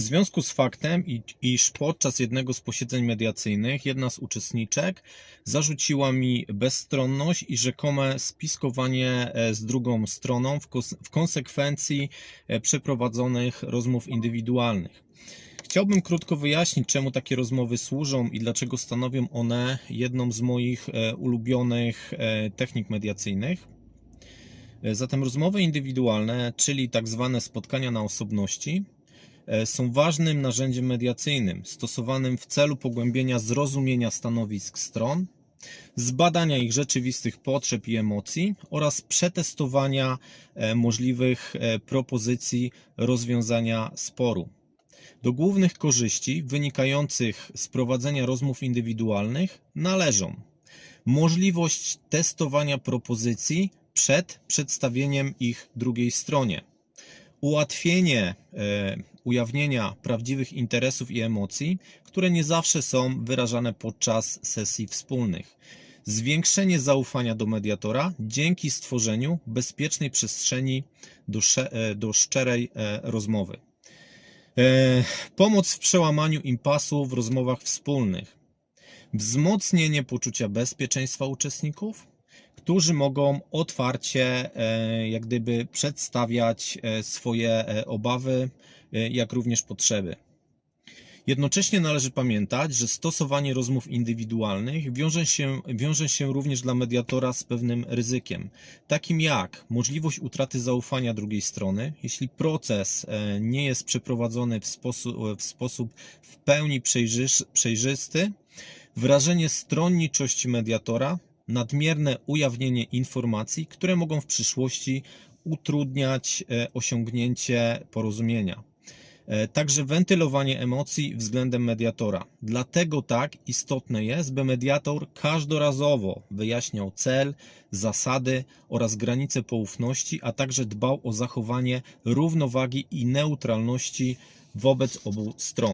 W związku z faktem, iż podczas jednego z posiedzeń mediacyjnych jedna z uczestniczek zarzuciła mi bezstronność i rzekome spiskowanie e, z drugą stroną w, konsekwencji e, przeprowadzonych rozmów indywidualnych. Chciałbym krótko wyjaśnić, czemu takie rozmowy służą i dlaczego stanowią one jedną z moich e, ulubionych technik mediacyjnych. Zatem rozmowy indywidualne, czyli tak zwane spotkania na osobności, są ważnym narzędziem mediacyjnym, stosowanym w celu pogłębienia zrozumienia stanowisk stron, zbadania ich rzeczywistych potrzeb i emocji oraz przetestowania e, możliwych e, propozycji rozwiązania sporu. Do głównych korzyści wynikających z prowadzenia rozmów indywidualnych należą możliwość testowania propozycji przed przedstawieniem ich drugiej stronie, ułatwienie e, ujawnienia prawdziwych interesów i emocji, które nie zawsze są wyrażane podczas sesji wspólnych, zwiększenie zaufania do mediatora dzięki stworzeniu bezpiecznej przestrzeni do, e, do szczerej e, rozmowy. Pomoc w przełamaniu impasu w rozmowach wspólnych. Wzmocnienie poczucia bezpieczeństwa uczestników, którzy mogą otwarcie e, jak gdyby przedstawiać e, swoje e, obawy, jak również potrzeby. Jednocześnie należy pamiętać, że stosowanie rozmów indywidualnych wiąże się, wiąże się również dla mediatora z pewnym ryzykiem, takim jak możliwość utraty zaufania drugiej strony, jeśli proces nie jest przeprowadzony w sposób, w sposób w pełni przejrzysty, wrażenie stronniczości mediatora, nadmierne ujawnienie informacji, które mogą w przyszłości utrudniać e, osiągnięcie porozumienia. E, Także wentylowanie emocji względem mediatora. Dlatego tak istotne jest, by mediator każdorazowo wyjaśniał cel, zasady oraz granice poufności, a także dbał o zachowanie równowagi i neutralności wobec obu stron.